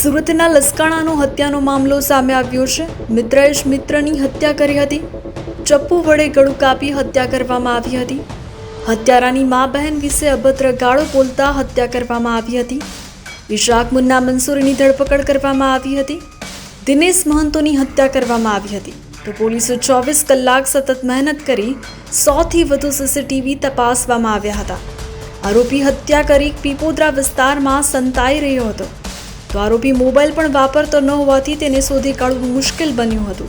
સુરતના લસકાણાનો હત્યાનો મામલો સામે આવ્યો છે. મિત્રએ મિત્રની હત્યા કરી હતી. ચપ્પુ વડે ગળું કાપી હત્યા કરવામાં આવી હતી. હત્યારાની મા બહેન વિશે અભદ્ર ગાળો બોલતા હત્યા કરવામાં આવી હતી. ઇશાક મુન્ના મંસૂરીની ધરપકડ કરવામાં આવી હતી. દિનેશ મહંતોની હત્યા કરવામાં આવી હતી. તો પોલીસે ચોવીસ કલાક સતત મહેનત કરી સોથી વધુ સીસીટીવી તપાસવામાં આવ્યા હતા. આરોપી હત્યા કરી પીપોદરા વિસ્તારમાં સંતાઈ રહ્યો હતો. તો આરોપી મોબાઈલ પણ વાપરતો ન હોવાથી તેને શોધી કાઢવું મુશ્કેલ બન્યું હતું.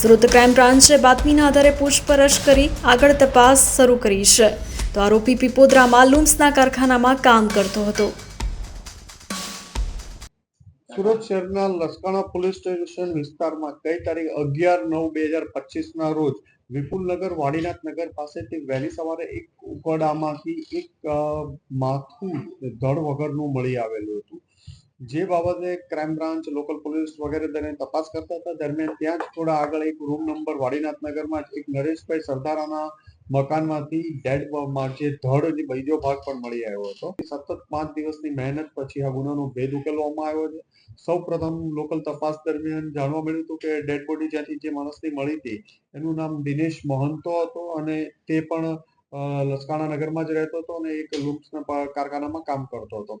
સુરત ક્રાઇમ બ્રાન્ચે બાતમીના આધારે પૂછપરછ કરી આગળ તપાસ શરૂ કરી છે. તો આરોપી પીપોદરામાં લૂમ્સના કારખાનામાં કામ કરતો હતો. સુરત શહેરના લસકાણા પોલીસ સ્ટેશન વિસ્તારમાં ગઈ તારીખ અગિયાર નવ બે હજાર પચીસ ના રોજ વિપુલનગર વાડીનાથ નગર પાસેથી વહેલી સવારે એક ઉકડામાંથી એક માથું ધડ વગરનું મળી આવેલું હતું. જે બાબતે ક્રાઇમ બ્રાન્ચ લોકલ પોલીસ વગેરે તેને તપાસ કરતા હતા, દરમિયાન ત્યાં જ થોડા આગળ એક રૂમ નંબર વાડીનાથ નગરમાં એક નરેશભાઈ સરદારાના મકાનમાંથી ડેડ જે ધડ બીજો ભાગ પણ મળી આવ્યો હતો. સતત પાંચ દિવસની મહેનત પછી આ ગુનાનો ભેદ ઉકેલવામાં આવ્યો છે. સૌ પ્રથમ લોકલ તપાસ દરમિયાન જાણવા મળ્યું હતું કે ડેડ બોડી જ્યાંથી જે માણસની મળી હતી, એનું નામ દિનેશ મહંતો હતો અને તે પણ લસકાણા નગરમાં જ રહેતો હતો અને એક લુમ્સના કારખાનામાં કામ કરતો હતો.